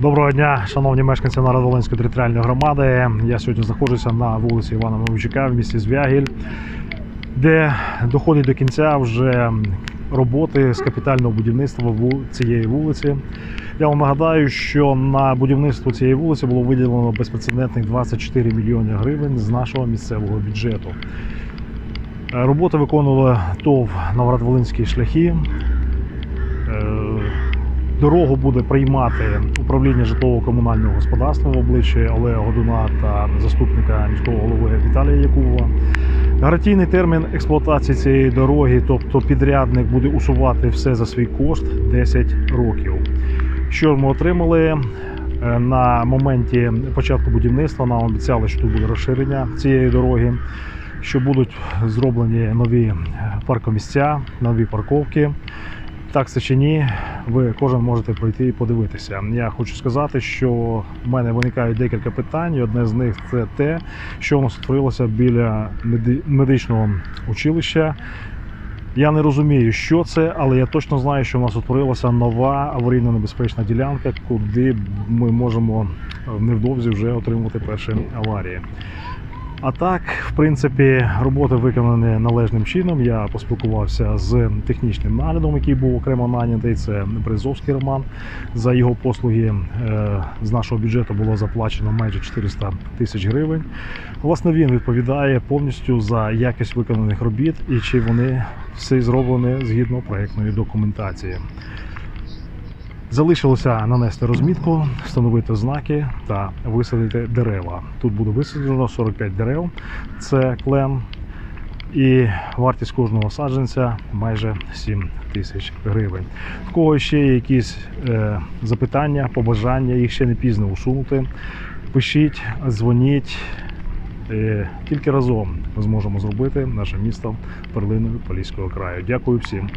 Доброго дня, шановні мешканці Народоволинської територіальної громади. Я сьогодні знаходжуся на вулиці Івана Мовчука в місті Звягіль, де доходить до кінця вже роботи з капітального будівництва цієї вулиці. Я вам нагадаю, що на будівництво цієї вулиці було виділено безпрецедентних 24 мільйони гривень з нашого місцевого бюджету. Роботи виконували ТОВ Новгород-Волинські шляхи. Е, Дорогу буде приймати управління житлово-комунального господарства в обличчі Олега Годуна та заступника міського голови Віталія Якубова. Гарантійний термін експлуатації цієї дороги, тобто підрядник буде усувати все за свій кошт 10 років. Що ми отримали? Е, На моменті початку будівництва нам обіцяли, що тут буде розширення цієї дороги, що будуть зроблені нові паркомісця, нові парковки. Так це чи ні, ви кожен можете пройти і подивитися. Я хочу сказати, що в мене виникають декілька питань. Одне з них це те, що у нас утворилося біля медичного училища. Я не розумію, що це, але я точно знаю, що у нас утворилася нова аварійно-небезпечна ділянка, куди ми можемо невдовзі вже отримувати перші аварії. А так, в принципі, роботи виконані належним чином. Я поспілкувався з технічним наглядом, який був окремо нанятий. Це Березовський Роман. За його послуги е, з нашого бюджету було заплачено майже 400 тисяч гривень. Власне, він відповідає повністю за якість виконаних робіт і чи вони всі зроблені згідно проектної документації. Залишилося нанести розмітку, встановити знаки та висадити дерева. Тут буде висаджено 45 дерев. Це клен. І вартість кожного саджанця майже 7 тисяч гривень. В кого ще є якісь е, запитання, побажання, їх ще не пізно усунути. Пишіть, дзвоніть. Е, тільки разом ми зможемо зробити наше місто перлиною Поліського краю. Дякую всім.